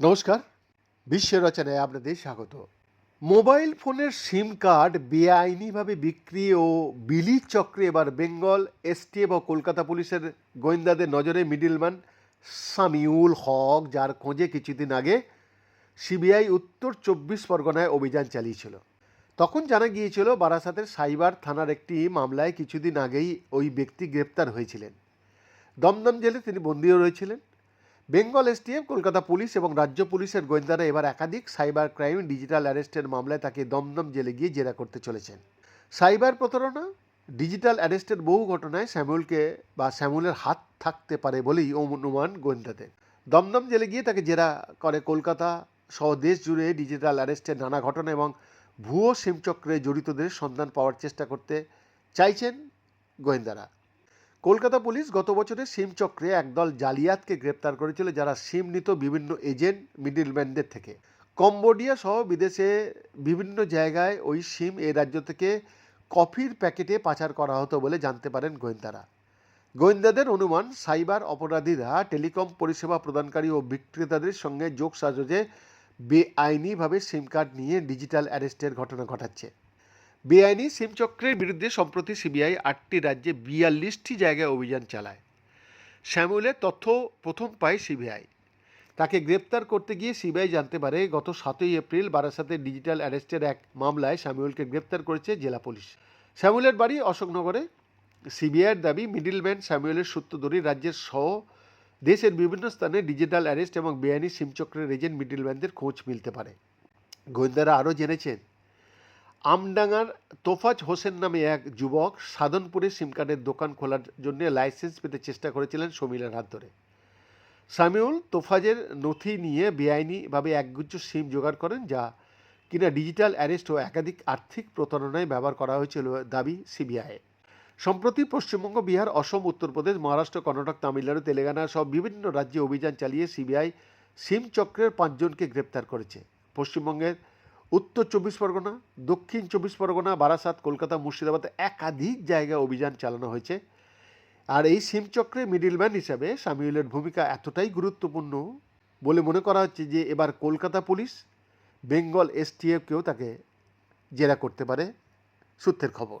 নমস্কার। বিশ্ব রচনায় আপনাদের স্বাগত। মোবাইল ফোনের সিম কার্ড বেআইনিভাবে বিক্রি ও বিলির চক্রে এবার বেঙ্গল এসটিএফ ও কলকাতা পুলিশের গোয়েন্দাদের নজরে মিডিলম্যান সামিউল হক, যার খোঁজে কিছুদিন আগে সিবিআই উত্তর চব্বিশ পরগনায় অভিযান চালিয়েছিল। তখন জানা গিয়েছিল বারাসাতের সাইবার থানার একটি মামলায় কিছুদিন আগেই ওই ব্যক্তি গ্রেপ্তার হয়েছিলেন। দমদম জেলে তিনি বন্দিও রয়েছিলেন। বেঙ্গল এসটিএফ, কলকাতা পুলিশ এবং রাজ্য পুলিশের গোয়েন্দারা এবার একাধিক সাইবার ক্রাইম, ডিজিটাল অ্যারেস্টের মামলায় তাকে দমদম জেলে গিয়ে জেরা করতে চলেছেন। সাইবার প্রতারণা, ডিজিটাল অ্যারেস্টের বহু ঘটনায় শ্যামুলকে বা শ্যামুলের হাত থাকতে পারে বলেই অনুমান গোয়েন্দাদের। দমদম জেলে গিয়ে তাকে জেরা করে কলকাতা সহ দেশ জুড়ে ডিজিটাল অ্যারেস্টের নানা ঘটনা এবং ভুয়ো সিমচক্রে জড়িতদের সন্ধান পাওয়ার চেষ্টা করতে চাইছেন গোয়েন্দারা। কলকাতা পুলিশ গত বছরে সিম চক্রে একদল জালিয়াতকে গ্রেপ্তার করেছিল যারা সিম নিত বিভিন্ন এজেন্ট, মিডিলম্যানদের থেকে। কম্বোডিয়া সহ বিদেশে বিভিন্ন জায়গায় ওই সিম এই রাজ্য থেকে কফির প্যাকেটে পাচার করা হতো বলে জানতে পারেন গোয়েন্দারা। গোয়েন্দাদের অনুমান, সাইবার অপরাধীরা টেলিকম পরিষেবা প্রদানকারী ও বিক্রেতাদের সঙ্গে যোগ সাজে বেআইনিভাবে সিম কার্ড নিয়ে ডিজিটাল অ্যারেস্টের ঘটনা ঘটাচ্ছে। বেআইনি সিম চক্রের বিরুদ্ধে সম্প্রতি সিবিআই আটটি রাজ্যে বিয়াল্লিশটি জায়গায় অভিযান চালায়। শ্যামুলের তথ্য প্রথম পায় সিবিআই তাকে গ্রেপ্তার করতে গিয়ে সিবিআই জানতে পারে, গত সাতই এপ্রিল বারাসাতে ডিজিটাল অ্যারেস্টের এক মামলায় শ্যামুলকে গ্রেপ্তার করেছে জেলা পুলিশ। শ্যামুলের বাড়ি অশোকনগরে। সিবিআইয়ের দাবি মিডিলম্যান স্যামুয়েলের সূত্র ধরে রাজ্যের সহ দেশের বিভিন্ন স্থানে ডিজিটাল অ্যারেস্ট এবং বেআইনি সিমচক্রের এজেন্ট মিডিলম্যানদের খোঁজ মিলতে পারে। গোয়েন্দারা আরও জেনেছেন, আমডাঙ্গার তোফাজ হোসেন নামে এক যুবক সাধনপুরে সিম কার্ডের দোকান খোলার জন্য লাইসেন্স পেতে চেষ্টা করেছিলেন শমিলার হাত ধরে। সামিউল তোফাজের নথি নিয়ে বেআইনিভাবে একগুচ্ছ সিম জোগাড় করেন, যা কিনা ডিজিটাল অ্যারেস্ট ও একাধিক আর্থিক প্রতারণায় ব্যবহার করা হয়েছিল, দাবি সিবিআই সম্প্রতি পশ্চিমবঙ্গ, বিহার, অসম, উত্তরপ্রদেশ, মহারাষ্ট্র, কর্ণাটক, তামিলনাড়ু, তেলেঙ্গানা সহ বিভিন্ন রাজ্যে অভিযান চালিয়ে সিবিআই সিম চক্রের পাঁচজনকে গ্রেপ্তার করেছে। পশ্চিমবঙ্গের উত্তর চব্বিশ পরগনা, দক্ষিণ চব্বিশ পরগনা, বারাসাত, কলকাতা, মুর্শিদাবাদে একাধিক জায়গায় অভিযান চালানো হয়েছে। আর এই সিম চক্রে মিডিলম্যান হিসাবে সামিউলের ভূমিকা এতটাই গুরুত্বপূর্ণ বলে মনে করা হচ্ছে যে এবার কলকাতা পুলিশ, বেঙ্গল এসটিএফকেও তাকে জেরা করতে পারে। সূত্রের খবর।